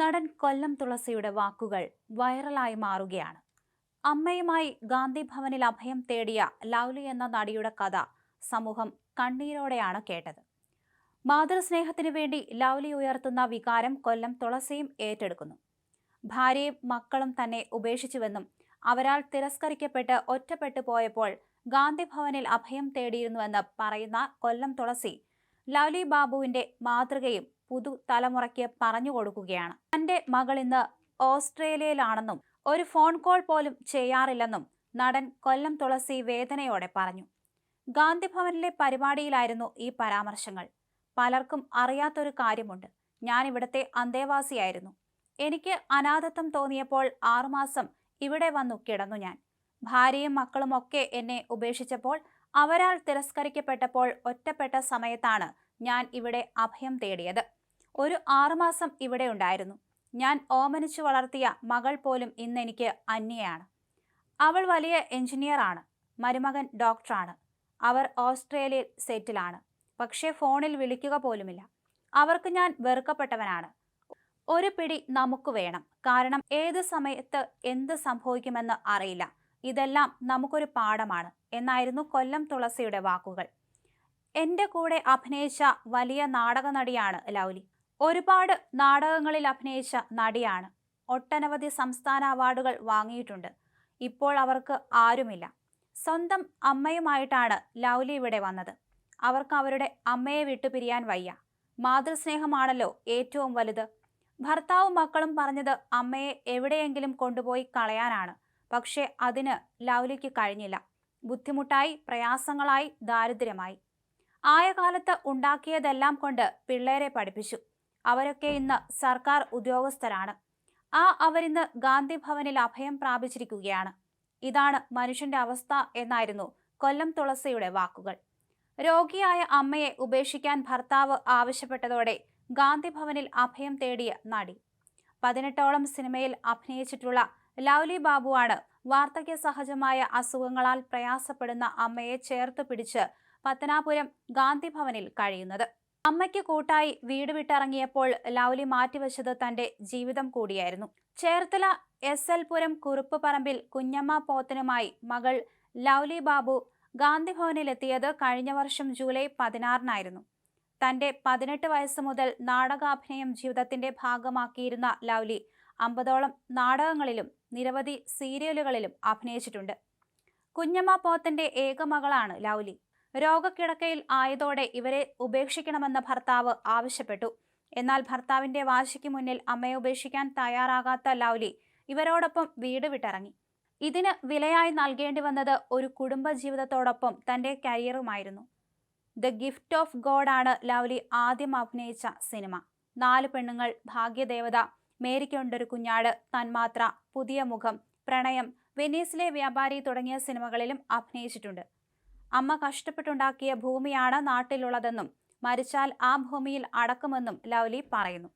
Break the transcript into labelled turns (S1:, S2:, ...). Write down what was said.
S1: നടൻ കൊല്ലം തുളസിയുടെ വാക്കുകൾ വൈറലായി മാറുകയാണ്. അമ്മയുമായി ഗാന്ധി ഭവനിൽ അഭയം തേടിയ ലൗലി എന്ന നടിയുടെ കഥ സമൂഹം കണ്ണീരോടെയാണ് കേട്ടത്. മാതൃസ്നേഹത്തിനു വേണ്ടി ലൗലി ഉയർത്തുന്ന വികാരം കൊല്ലം തുളസിയും ഏറ്റെടുക്കുന്നു. ഭാര്യയും മക്കളും തന്നെ ഉപേക്ഷിച്ചുവെന്നും അവരാൽ തിരസ്കരിക്കപ്പെട്ട് ഒറ്റപ്പെട്ടു പോയപ്പോൾ ഗാന്ധി ഭവനിൽ അഭയം തേടിയിരുന്നുവെന്ന് പറയുന്ന കൊല്ലം തുളസി ലൗലി ബാബുവിന്റെ മാതൃകയും പുതു തലമുറയ്ക്ക് പറഞ്ഞു കൊടുക്കുകയാണ്. തന്റെ മകൾ ഇന്ന് ഓസ്ട്രേലിയയിലാണെന്നും ഒരു ഫോൺ കോൾ പോലും ചെയ്യാറില്ലെന്നും നടൻ കൊല്ലം തുളസി വേദനയോടെ പറഞ്ഞു. ഗാന്ധിഭവനിലെ പരിപാടിയിലായിരുന്നു ഈ പരാമർശങ്ങൾ. പലർക്കും അറിയാത്തൊരു കാര്യമുണ്ട്. ഞാൻ ഇവിടുത്തെ അന്തേവാസിയായിരുന്നു. എനിക്ക് അനാഥത്വം തോന്നിയപ്പോൾ ആറുമാസം ഇവിടെ വന്നു കിടന്നു ഞാൻ. ഭാര്യയും മക്കളും ഒക്കെ എന്നെ ഉപേക്ഷിച്ചപ്പോൾ അവരാൾ തിരസ്കരിക്കപ്പെട്ടപ്പോൾ ഒറ്റപ്പെട്ട സമയത്താണ് ഞാൻ ഇവിടെ അഭയം തേടിയത്. ഒരു ആറുമാസം ഇവിടെ ഉണ്ടായിരുന്നു. ഞാൻ ഓമനിച്ചു വളർത്തിയ മകൾ പോലും ഇന്ന് എനിക്ക് അന്യയാണ്. അവൾ വലിയ എഞ്ചിനീയറാണ് മരുമകൻ ഡോക്ടറാണ് അവർ ഓസ്ട്രേലിയയിൽ സെറ്റിലാണ് പക്ഷേ ഫോണിൽ വിളിക്കുക പോലുമില്ല. അവർക്ക് ഞാൻ വെറുക്കപ്പെട്ടവനാണ്. ഒരു പിടി നമുക്ക് വേണം. കാരണം ഏത് സമയത്ത് എന്ത് സംഭവിക്കുമെന്ന് അറിയില്ല. ഇതെല്ലാം നമുക്കൊരു പാഠമാണ്. എന്നായിരുന്നു കൊല്ലം തുളസിയുടെ വാക്കുകൾ. എന്റെ കൂടെ അഭിനയിച്ച വലിയ നാടക നടിയാണ് ലൗലി. ഒരുപാട് നാടകങ്ങളിൽ അഭിനയിച്ച നടിയാണ്. ഒട്ടനവധി സംസ്ഥാന അവാർഡുകൾ വാങ്ങിയിട്ടുണ്ട്. ഇപ്പോൾ അവർക്ക് ആരുമില്ല. സ്വന്തം അമ്മയുമായിട്ടാണ് ലൗലി ഇവിടെ വന്നത്. അവർക്ക് അവരുടെ അമ്മയെ വിട്ടുപിരിയാൻ വയ്യ. മാതൃസ്നേഹമാണല്ലോ ഏറ്റവും വലുത്. ഭർത്താവും മക്കളും പറഞ്ഞത് അമ്മയെ എവിടെയെങ്കിലും കൊണ്ടുപോയി കളയാനാണ്. പക്ഷേ അതിന് ലൗലിക്ക് കഴിഞ്ഞില്ല. ബുദ്ധിമുട്ടായി പ്രയാസങ്ങളായി ദാരിദ്ര്യമായി. ആയ കാലത്ത് ഉണ്ടാക്കിയതെല്ലാം കൊണ്ട് പിള്ളേരെ പഠിപ്പിച്ചു. അവരൊക്കെ ഇന്ന് സർക്കാർ ഉദ്യോഗസ്ഥരാണ്. ആ അവരിന്ന് ഗാന്ധി ഭവനിൽ അഭയം പ്രാപിച്ചിരിക്കുകയാണ്. ഇതാണ് മനുഷ്യന്റെ അവസ്ഥ എന്നായിരുന്നു കൊല്ലം തുളസിയുടെ വാക്കുകൾ. രോഗിയായ അമ്മയെ ഉപേക്ഷിക്കാൻ ഭർത്താവ് ആവശ്യപ്പെട്ടതോടെ ഗാന്ധി ഭവനിൽ അഭയം തേടിയ നടി. പതിനെട്ടോളം സിനിമയിൽ അഭിനയിച്ചിട്ടുള്ള ലൗലി ബാബുവാണ് വാർദ്ധക്യ സഹജമായ അസുഖങ്ങളാൽ പ്രയാസപ്പെടുന്ന അമ്മയെ ചേർത്ത് പിടിച്ച് പത്തനാപുരം ഗാന്ധി ഭവനിൽ കഴിയുന്നത്. അമ്മയ്ക്ക് കൂട്ടായി വീട് വിട്ടിറങ്ങിയപ്പോൾ ലൗലി മാറ്റിവെച്ചത് തന്റെ ജീവിതം കൂടിയായിരുന്നു. ചേർത്തല എസ് എൽ പുരം കുറുപ്പ് പറമ്പിൽ കുഞ്ഞമ്മ പോത്തനുമായി മകൾ ലൗലി ബാബു ഗാന്ധി ഭവനിലെത്തിയത് കഴിഞ്ഞ വർഷം ജൂലൈ പതിനാറിനായിരുന്നു. തന്റെ പതിനെട്ട് വയസ്സ് മുതൽ നാടകാഭിനയം ജീവിതത്തിന്റെ ഭാഗമാക്കിയിരുന്ന ലൗലി അമ്പതോളം നാടകങ്ങളിലും നിരവധി സീരിയലുകളിലും അഭിനയിച്ചിട്ടുണ്ട്. കുഞ്ഞമ്മ പോത്തന്റെ ഏക മകളാണ് ലൗലി. രോഗക്കിടക്കയിൽ ആയതോടെ ഇവരെ ഉപേക്ഷിക്കണമെന്ന് ഭർത്താവ് ആവശ്യപ്പെട്ടു. എന്നാൽ ഭർത്താവിന്റെ വാശിക്ക് മുന്നിൽ അമ്മയെ ഉപേക്ഷിക്കാൻ തയ്യാറാകാത്ത ലൗലി ഇവരോടൊപ്പം വീട് വിട്ടിറങ്ങി. ഇതിന് വിലയായി നൽകേണ്ടി വന്നത് ഒരു കുടുംബ ജീവിതത്തോടൊപ്പം തന്റെ കരിയറുമായിരുന്നു. ദ ഗിഫ്റ്റ് ഓഫ് ഗോഡ് ആണ് ലൗലി ആദ്യം അഭിനയിച്ച സിനിമ. നാല് പെണ്ണുങ്ങൾ ഭാഗ്യദേവത മേരിക്കൊണ്ടൊരു കുഞ്ഞാട് തന്മാത്ര പുതിയ മുഖം പ്രണയം വെനീസിലെ വ്യാപാരി തുടങ്ങിയ സിനിമകളിലും അഭിനയിച്ചിട്ടുണ്ട്. അമ്മ കഷ്ടപ്പെട്ടുണ്ടാക്കിയ ഭൂമിയാണ് നാട്ടിലുള്ളതെന്നും മരിച്ചാൽ ആ ഭൂമിയിൽ അടക്കുമെന്നും ലൗലി പറയുന്നു.